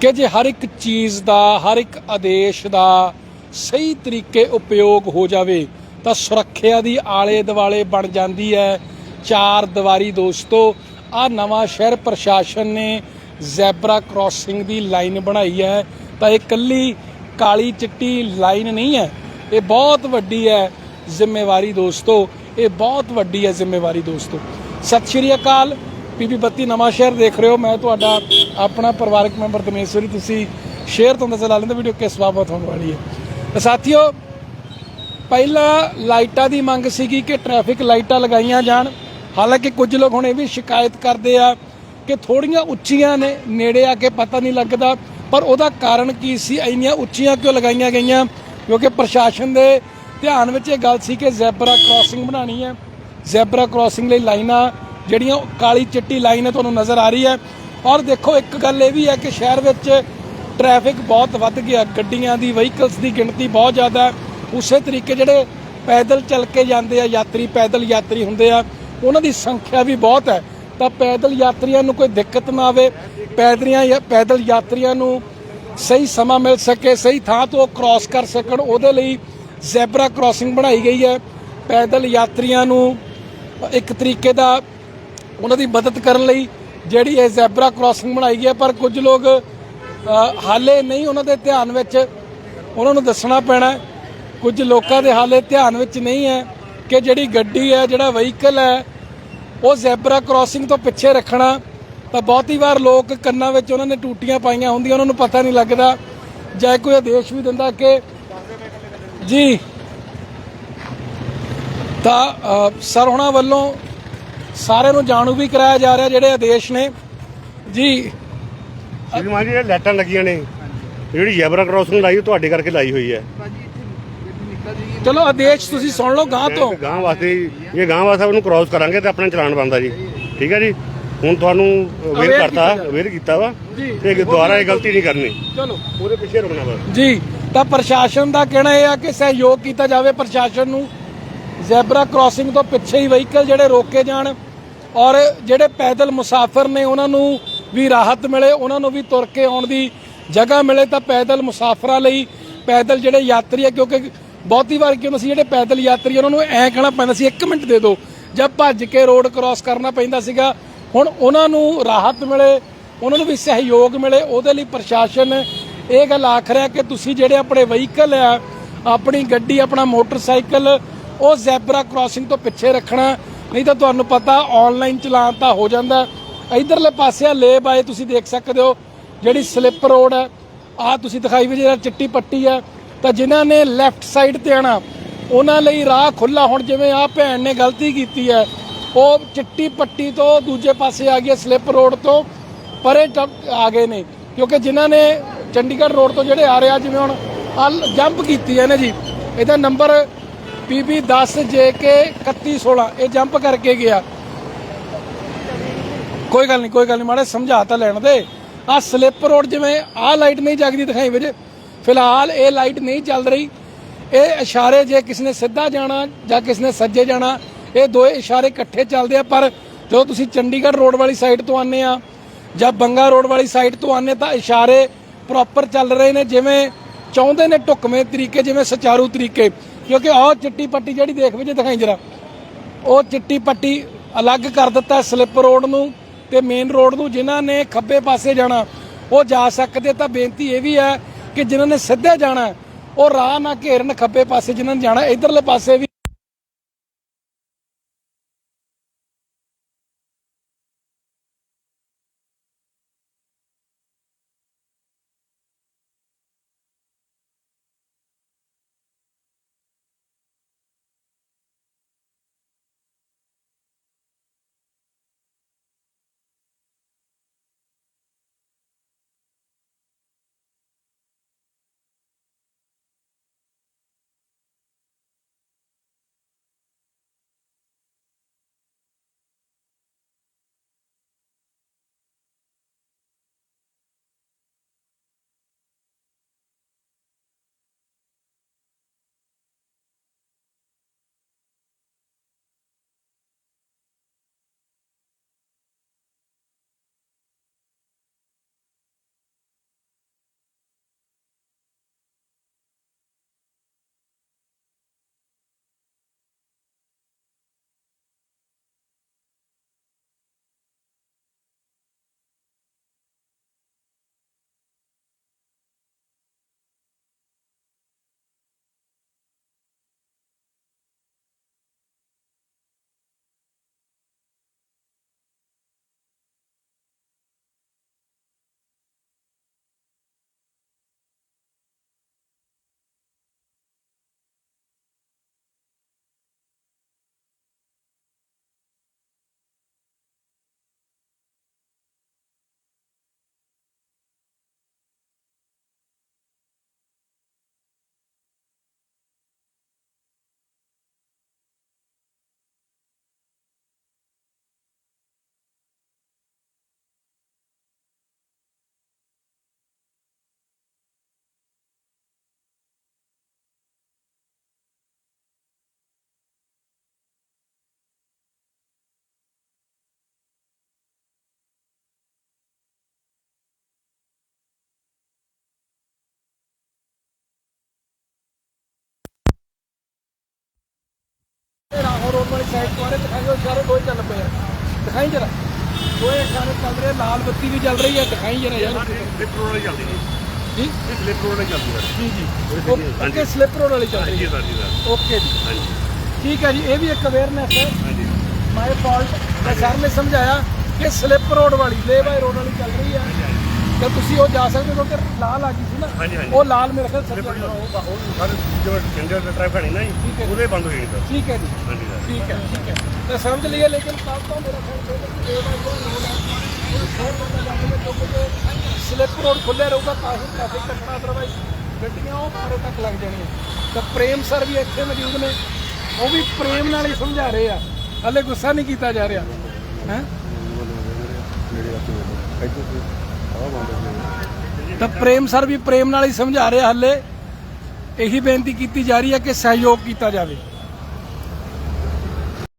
ਕਿ ਜੇ ਹਰ ਇੱਕ ਚੀਜ਼ ਦਾ, ਹਰ ਇੱਕ ਆਦੇਸ਼ ਦਾ ਸਹੀ ਤਰੀਕੇ ਉਪਯੋਗ ਹੋ ਜਾਵੇ, ਤਾਂ ਸੁਰੱਖਿਆ ਦੀ ਆਲੇ ਦੁਆਲੇ ਬਣ ਜਾਂਦੀ ਹੈ। ਚਾਰ ਦੀਵਾਰੀ ਦੋਸਤੋ ਆ ਨਵਾਂ ਸ਼ਹਿਰ ਪ੍ਰਸ਼ਾਸਨ ਨੇ ਜ਼ੈਬਰਾ ਕ੍ਰਾਸਿੰਗ ਦੀ ਲਾਈਨ ਬਣਾਈ ਹੈ। ਤਾਂ ਇਹ ਕੱਲੀ ਕਾਲੀ ਚਿੱਟੀ ਲਾਈਨ ਨਹੀਂ ਹੈ। ਇਹ ਬਹੁਤ ਵੱਡੀ ਹੈ ਜ਼ਿੰਮੇਵਾਰੀ ਦੋਸਤੋ। ਇਹ ਬਹੁਤ ਵੱਡੀ ਹੈ ਜ਼ਿੰਮੇਵਾਰੀ ਦੋਸਤੋ। ਸਤਿ ਸ਼੍ਰੀ ਅਕਾਲ। ਪੀਪੀ ਬੱਤੀ ਨਵਾਂ ਸ਼ਹਿਰ ਦੇਖ ਰਹੇ ਹੋ। ਮੈਂ ਤੁਹਾਡਾ ਆਪਣਾ ਪਰਿਵਾਰਕ ਮੈਂਬਰ ਦਮੇਸ਼ਵਰੀ ਤੁਸੀਂ ਸ਼ੇਅਰ ਤੋਂ ਅੰਦਾਜ਼ਾ ਲਾ ਲੈਂਦੇ ਵੀਡੀਓ ਕਿਸ ਬਾਬਤ ਹੋਣ ਵਾਲੀ ਹੈ। ਸਾਥੀਓ, ਪਹਿਲਾਂ ਲਾਈਟਾਂ ਦੀ ਮੰਗ ਸੀਗੀ ਕਿ ਟ੍ਰੈਫਿਕ ਲਾਈਟਾਂ ਲਗਾਈਆਂ ਜਾਣ। ਹਾਲਾਂਕਿ ਕੁਝ ਲੋਕ ਹੁਣ ਇਹ ਵੀ ਸ਼ਿਕਾਇਤ ਕਰਦੇ ਆ ਕਿ ਥੋੜੀਆਂ ਉੱਚੀਆਂ ਨੇ, ਨੇੜੇ ਆ ਕੇ ਪਤਾ ਨਹੀਂ ਲੱਗਦਾ। ਪਰ ਉਹਦਾ ਕਾਰਨ ਕੀ ਸੀ? ਇੰਨੀਆਂ ਉੱਚੀਆਂ ਕਿਉਂ ਲਗਾਈਆਂ ਗਈਆਂ? ਕਿਉਂਕਿ ਪ੍ਰਸ਼ਾਸਨ ਦੇ ਧਿਆਨ ਵਿੱਚ ਇਹ ਗੱਲ ਸੀ ਕਿ ਜ਼ੈਬਰਾ ਕ੍ਰਾਸਿੰਗ ਬਣਾਣੀ ਹੈ। ਜ਼ੈਬਰਾ ਕ੍ਰਾਸਿੰਗ ਲਈ ਲਾਈਨਾਂ ਜਿਹੜੀਆਂ ਉਹ ਕਾਲੀ ਚਿੱਟੀ ਲਾਈਨ ਹੈ ਤੁਹਾਨੂੰ ਨਜ਼ਰ ਆ ਰਹੀ ਹੈ। ਔਰ ਦੇਖੋ, ਇੱਕ ਗੱਲ ਇਹ ਵੀ ਹੈ ਕਿ ਸ਼ਹਿਰ ਵਿੱਚ ਟ੍ਰੈਫਿਕ ਬਹੁਤ ਵੱਧ ਗਿਆ। ਗੱਡੀਆਂ ਦੀ ਵਹੀਕਲਸ ਦੀ ਗਿਣਤੀ ਬਹੁਤ ਜ਼ਿਆਦਾ ਉਸੇ ਤਰੀਕੇ ਜਿਹੜੇ ਪੈਦਲ ਚੱਲ ਕੇ ਜਾਂਦੇ ਆ, ਯਾਤਰੀ, ਪੈਦਲ ਯਾਤਰੀ ਹੁੰਦੇ ਆ, ਉਹਨਾਂ ਦੀ ਸੰਖਿਆ ਵੀ ਬਹੁਤ ਹੈ। ਤਾਂ ਪੈਦਲ ਯਾਤਰੀਆਂ ਨੂੰ ਕੋਈ ਦਿੱਕਤ ਨਾ ਆਵੇ। ਪੈਦਲੀਆਂ ਜਾਂ ਪੈਦਲ ਯਾਤਰੀਆਂ ਨੂੰ ਸਹੀ ਸਮਾਂ ਮਿਲ ਸਕੇ, ਸਹੀ ਥਾਂ ਤੋਂ ਕ੍ਰਾਸ ਕਰ ਸਕਣ। ਉਹਦੇ ਲਈ ਜ਼ੈਬਰਾ ਕ੍ਰਾਸਿੰਗ ਬਣਾਈ ਗਈ ਹੈ। ਪੈਦਲ ਯਾਤਰੀਆਂ ਨੂੰ ਇੱਕ ਤਰੀਕੇ ਦਾ ਉਹਨਾਂ ਦੀ ਮਦਦ ਕਰਨ ਲਈ ਜਿਹੜੀ ਇਹ ਜ਼ੈਬਰਾ ਕ੍ਰਾਸਿੰਗ ਬਣਾਈ ਗਈ ਹੈ, ਪਰ ਕੁਝ ਲੋਕ ਹਾਲੇ ਨਹੀਂ ਉਹਨਾਂ ਦੇ ਧਿਆਨ ਵਿੱਚ ਉਹਨਾਂ ਨੂੰ ਦੱਸਣਾ ਪੈਣਾ ਕੁਝ ਲੋਕਾਂ ਦੇ ਹਾਲੇ ਧਿਆਨ ਵਿੱਚ ਨਹੀਂ ਹੈ ਕਿ ਜਿਹੜੀ ਗੱਡੀ ਹੈ, ਜਿਹੜਾ ਵਹੀਕਲ ਹੈ, ਉਹ ਜ਼ੈਬਰਾ ਕ੍ਰਾਸਿੰਗ ਤੋਂ ਪਿੱਛੇ ਰੱਖਣਾ, ਤਾਂ ਬਹੁਤੀ ਵਾਰ ਲੋਕ ਕੰਨਾਂ ਵਿੱਚ ਉਹਨਾਂ ਨੇ ਟੂਟੀਆਂ ਪਾਈਆਂ ਹੁੰਦੀਆਂ, ਉਹਨਾਂ ਨੂੰ ਪਤਾ ਨਹੀਂ ਲੱਗਦਾ। ਜਾਂ ਕੋਈ ਆਦੇਸ਼ ਵੀ ਦਿੰਦਾ ਕਿ ਜੀ, ਤਾਂ ਸਰ ਹੁਣਾਂ ਵੱਲੋਂ ਸਾਰਿਆਂ ਨੂੰ ਜਾਣੂ ਵੀ ਕਰਾਇਆ ਜਾ ਰਿਹਾ ਜਿਹੜੇ ਆਦੇਸ਼ ਨੇ। ਜੀ ਸ਼੍ਰੀਮਾਨ ਜੀ ਇਹ ਲਾਈਟਾਂ ਲੱਗੀਆਂ ਨੇ। ਜਿਹੜੀ ਜ਼ੈਬਰਾ ਕ੍ਰਾਸਿੰਗ ਲਾਈ ਉਹ ਤੁਹਾਡੇ ਕਰਕੇ ਲਾਈ ਹੋਈ ਹੈ। ਚਲੋ ਆਦੇਸ਼ ਤੁਸੀਂ ਸੁਣ ਲਓ ਗਾਂ ਤੋਂ। ਗਾਂ ਵਾਸਤੇ ਇਹ ਗਾਂ ਵਾਸਤੇ ਉਹਨੂੰ ਕ੍ਰਾਸ ਕਰਾਂਗੇ ਤੇ ਆਪਣਾ ਚਲਾਨ ਬਣਦਾ ਜੀ। ਠੀਕ ਹੈ ਜੀ? ਹੁਣ ਤੁਹਾਨੂੰ ਅਵੇਅਰ ਕਰਤਾ। ਅਵੇਅਰ ਕੀਤਾ ਵਾ। ਜੀ। ਤੇ ਦੁਬਾਰਾ ਇਹ ਗਲਤੀ ਨਹੀਂ ਕਰਨੀ। ਚਲੋ। ਉਹਦੇ ਪਿੱਛੇ ਰੁਕਣਾ ਬਸ ਜੀ ਤਾਂ ਪ੍ਰਸ਼ਾਸਨ ਦਾ ਕਹਿਣਾ ਇਹ ਆ ਕਿ ਸਹਿਯੋਗ ਕੀਤਾ ਜਾਵੇ ਪ੍ਰਸ਼ਾਸਨ ਨੂੰ। ਜ਼ੈਬਰਾ ਕ੍ਰਾਸਿੰਗ ਤੋਂ ਪਿੱਛੇ ਹੀ ਵਹੀਕਲ ਜਿਹੜੇ ਰੋਕੇ ਜਾਣ। ਔਰ ਜਿਹੜੇ ਪੈਦਲ ਮੁਸਾਫਰ ਨੇ ਉਹਨਾਂ ਨੂੰ ਵੀ ਰਾਹਤ ਮਿਲੇ, ਉਹਨਾਂ ਨੂੰ ਵੀ ਤੁਰ ਕੇ ਆਉਣ ਦੀ ਜਗ੍ਹਾ ਮਿਲੇ ਤਾਂ ਪੈਦਲ ਮੁਸਾਫਰਾਂ ਲਈ ਪੈਦਲ ਜਿਹੜੇ ਯਾਤਰੀ ਆ, ਕਿਉਂਕਿ ਬਹੁਤੀ ਵਾਰ ਕਿਉਂ ਸੀ ਜਿਹੜੇ ਪੈਦਲ ਯਾਤਰੀ ਉਹਨਾਂ ਨੂੰ ਐਂ ਕਹਿਣਾ ਪੈਂਦਾ ਸੀ 1 ਮਿੰਟ ਦੇ ਦਿਓ। ਜਾਂ ਭੱਜ ਕੇ ਰੋਡ ਕ੍ਰਾਸ ਕਰਨਾ ਪੈਂਦਾ ਸੀਗਾ, ਹੁਣ ਉਹਨਾਂ ਨੂੰ ਰਾਹਤ ਮਿਲੇ, ਉਹਨਾਂ ਨੂੰ ਵੀ ਸਹਿਯੋਗ ਮਿਲੇ, ਉਹਦੇ ਲਈ ਪ੍ਰਸ਼ਾਸਨ ਇਹ ਗੱਲ ਆਖ ਰਿਹਾ ਕਿ ਤੁਸੀਂ ਜਿਹੜੇ ਆਪਣੇ ਵਹੀਕਲ ਆ, ਆਪਣੀ ਗੱਡੀ, ਆਪਣਾ ਮੋਟਰਸਾਈਕਲ, ਉਹ ਜ਼ੈਬਰਾ ਕ੍ਰਾਸਿੰਗ ਤੋਂ ਪਿੱਛੇ ਰੱਖਣਾ ਨਹੀਂ ਤਾਂ ਤੁਹਾਨੂੰ ਪਤਾ ਆਨਲਾਈਨ ਚਲਾਨ ਤਾਂ ਹੋ ਜਾਂਦਾ। ਇਧਰਲੇ ਪਾਸੇ ਆ ਲੇਬ ਆਏ, ਤੁਸੀਂ ਦੇਖ ਸਕਦੇ ਹੋ, ਜਿਹੜੀ ਸਲਿੱਪ ਰੋਡ ਹੈ ਆ ਤੁਸੀਂ ਦਿਖਾਈ ਵੀ ਜਿਹੜਾ ਚਿੱਟੀ ਪੱਟੀ ਹੈ। ਤਾਂ ਜਿਨ੍ਹਾਂ ਨੇ ਲੈਫਟ ਸਾਈਡ ਤੇ ਆਣਾ ਉਹਨਾਂ ਲਈ ਰਾਹ ਖੁੱਲਾ ਹੁਣ, ਜਿਵੇਂ ਆ ਭੈਣ ਨੇ ਗਲਤੀ ਕੀਤੀ ਹੈ। ਉਹ ਚਿੱਟੀ ਪੱਟੀ ਤੋਂ ਦੂਜੇ ਪਾਸੇ ਆ ਗਈ ਸਲਿੱਪ ਰੋਡ ਤੋਂ, ਪਰੇ ਟੱਪ ਆ ਗਏ ਨੇ। ਕਿਉਂਕਿ ਜਿਨ੍ਹਾਂ ਨੇ ਚੰਡੀਗੜ੍ਹ ਰੋਡ ਤੋਂ ਜਿਹੜੇ ਆ ਰਿਹਾ ਜਿਵੇਂ ਹੁਣ ਆ ਜੰਪ ਕੀਤੀ ਹੈ ਨਾ ਜੀ, ਇਹਦਾ ਨੰਬਰ PB 10 JK 3116 ਇਹ ਜੰਪ ਕਰਕੇ ਗਿਆ। ਕੋਈ ਗੱਲ ਨਹੀਂ, ਕੋਈ ਗੱਲ ਨਹੀਂ, ਮਾੜਾ ਸਮਝਾ ਤਾਂ ਲੈਣ ਦੇ। ਆ ਸਲਿੱਪ ਰੋਡ ਜਿਵੇਂ ਆ ਲਾਈਟ ਨਹੀਂ ਜਗਦੀ ਦਿਖਾਈ ਵੀਰੇ। ਫਿਲਹਾਲ ਇਹ ਲਾਈਟ ਨਹੀਂ ਚੱਲ ਰਹੀ। ਇਹ ਇਸ਼ਾਰੇ ਜੇ ਕਿਸ ਨੇ ਸਿੱਧਾ ਜਾਣਾ ਜਾਂ ਕਿਸ ਨੇ ਸੱਜੇ ਜਾਣਾ, ਇਹ ਦੋਏ ਇਸ਼ਾਰੇ ਇਕੱਠੇ ਚੱਲਦੇ ਆ। ਪਰ ਜਦੋਂ ਤੁਸੀਂ ਚੰਡੀਗੜ੍ਹ ਰੋਡ ਵਾਲੀ ਸਾਈਡ ਤੋਂ ਆਨੇ ਆ ਜਾਂ ਬੰਗਾ ਰੋਡ ਵਾਲੀ ਸਾਈਡ ਤੋਂ ਆਨੇ ਤਾਂ ਇਸ਼ਾਰੇ ਪ੍ਰੋਪਰ ਚੱਲ ਰਹੇ ਨੇ। ਜਿਵੇਂ ਚਾਹੁੰਦੇ ਨੇ ਢੁਕਵੇਂ ਤਰੀਕੇ, ਜਿਵੇਂ ਸੁਚਾਰੂ ਤਰੀਕੇ। ਕਿਉਂਕਿ ਆਹ ਚਿੱਟੀ ਪੱਟੀ ਜਿਹੜੀ ਦੇਖ ਵਿੱਚ ਦਿਖਾਈ ਜਰਾ, ਉਹ ਚਿੱਟੀ ਪੱਟੀ ਅਲੱਗ ਕਰ ਦਿੱਤਾ ਸਲਿੱਪ ਰੋਡ ਨੂੰ ਤੇ ਮੇਨ ਰੋਡ ਨੂੰ ਜਿਨ੍ਹਾਂ ਨੇ ਖੱਬੇ ਪਾਸੇ ਜਾਣਾ, ਉਹ ਜਾ ਸਕਦੇ ਤਾਂ ਬੇਨਤੀ ਇਹ ਵੀ ਹੈ ਕਿ ਜਿਨ੍ਹਾਂ ਨੇ ਸਿੱਧੇ ਜਾਣਾ, ਉਹ ਰਾਹ ਨਾ ਘੇਰਨ ਖੱਬੇ ਪਾਸੇ, ਜਿਨ੍ਹਾਂ ਨੇ ਜਾਣਾ ਇਧਰਲੇ ਪਾਸੇ ਵੀ। ਰਾਹੋਂ ਰੋਡ ਵਾਲੀ ਸਾਈਡ ਤੋਂ ਆ ਰਹੇ ਦਿਖਾਈਓ ਸਾਰੇ ਦੋਏ ਚੱਲ ਪਏ ਆ। ਦਿਖਾਈ ਜਰਾ। ਦੋਏ ਸਾਰੇ ਚੱਲ ਰਹੇ ਲਾਲ ਬੱਤੀ ਵੀ ਚੱਲ ਰਹੀ ਹੈ ਦਿਖਾਈ ਜਰਾ ਯਾਰ। ਸਲਿੱਪ ਰੋਡ ਵਾਲੀ ਚੱਲਦੀ ਜੀ ਜੀ? ਇਹ ਸਲਿੱਪ ਰੋਡ ਵਾਲੀ ਚੱਲਦੀ ਹੈ। ਜੀ ਜੀ। ਹਾਂਜੀ। ਓਕੇ ਸਲਿੱਪ ਰੋਡ ਵਾਲੀ ਚੱਲ ਰਹੀ ਹਾਂਜੀ ਹੈ ਸਰ ਜੀ ਸਰ ਓਕੇ ਜੀ। ਹਾਂਜੀ। ਠੀਕ ਹੈ ਜੀ ਇਹ ਵੀ ਇੱਕ ਅਵੇਅਰਨੈਸ ਹੈ। ਹਾਂਜੀ। ਮਾਈ ਫਾਲਟ ਮੈਂ ਸਰ ਨੇ ਸਮਝਾਇਆ ਕਿ ਸਲਿੱਪ ਰੋਡ ਵਾਲੀ ਲੇ ਬਾਈ ਰੋਡ ਵਾਲੀ ਚੱਲ ਰਹੀ ਹੈ। ਤੇ ਤੁਸੀਂ ਉਹ ਜਾ ਸਕਦੇ ਹੋ ਕਿਉਂਕਿ ਲਾਲ ਆ ਗਈ ਸੀ ਨਾ ਹਾਂਜੀ, ਹਾਂਜੀ। ਉਹ ਲਾਲ ਮੇਰੇ ਖਿਆਲ ਉਹ ਸਰ ਜੋ ਚੰਡੀਗੜ੍ਹ ਦਾ ਟ੍ਰੈਫਿਕ ਹੈ ਨਾ ਠੀਕ ਹੈ। ਜੀ। ਉਹਦੇ ਬੰਦ ਹੋ ਜਾਣੀ ਸਰ ਠੀਕ ਹੈ ਜੀ। ਹਾਂਜੀ ਸਰ ਠੀਕ ਹੈ ਠੀਕ ਹੈ। ਤਾਂ ਸਮਝ ਲਈਏ ਲੇਕਿਨ ਕੱਲ ਤੋਂ ਮੇਰਾ ਖਿਆਲ ਹੈ ਕਿ ਲੇ ਬਾਈ ਰੋਡ ਹੈ ਉਹ ਸ਼ੋਰ ਬੰਦਾ ਜਾਣਗੇ ਕਿਉਂਕਿ ਸਲਿੱਪ ਰੋਡ ਖੁੱਲਿਆ ਰਹੂਗਾ ਤਾਂ ਹੀ ਟ੍ਰੈਫਿਕ ਕੱਟਣਾ ਅਦਰਵਾਈਜ਼ ਗੱਡੀਆਂ ਉਹ ਪਰੇ ਤੱਕ ਲੱਗ ਜਾਣੀਆਂ। ਤਾਂ ਪ੍ਰੇਮ ਸਰ ਵੀ ਇੱਥੇ ਮੌਜੂਦ ਨੇ ਉਹ ਵੀ ਪ੍ਰੇਮ ਨਾਲ ਹੀ ਸਮਝਾ ਰਹੇ ਆ। ਹਲੇ ਗੁੱਸਾ ਨਹੀਂ ਕੀਤਾ ਜਾ ਰਿਹਾ। ਹੈ? ਤਾਂ ਪ੍ਰੇਮ ਸਰ ਵੀ ਪ੍ਰੇਮ ਨਾਲ ਹੀ ਸਮਝਾ ਰਿਹਾ ਆ ਇਹੀ ਬੇਨਤੀ ਕੀਤੀ ਜਾ ਰਹੀ ਹੈ ਕਿ ਸਹਿਯੋਗ ਕੀਤਾ ਜਾਵੇ।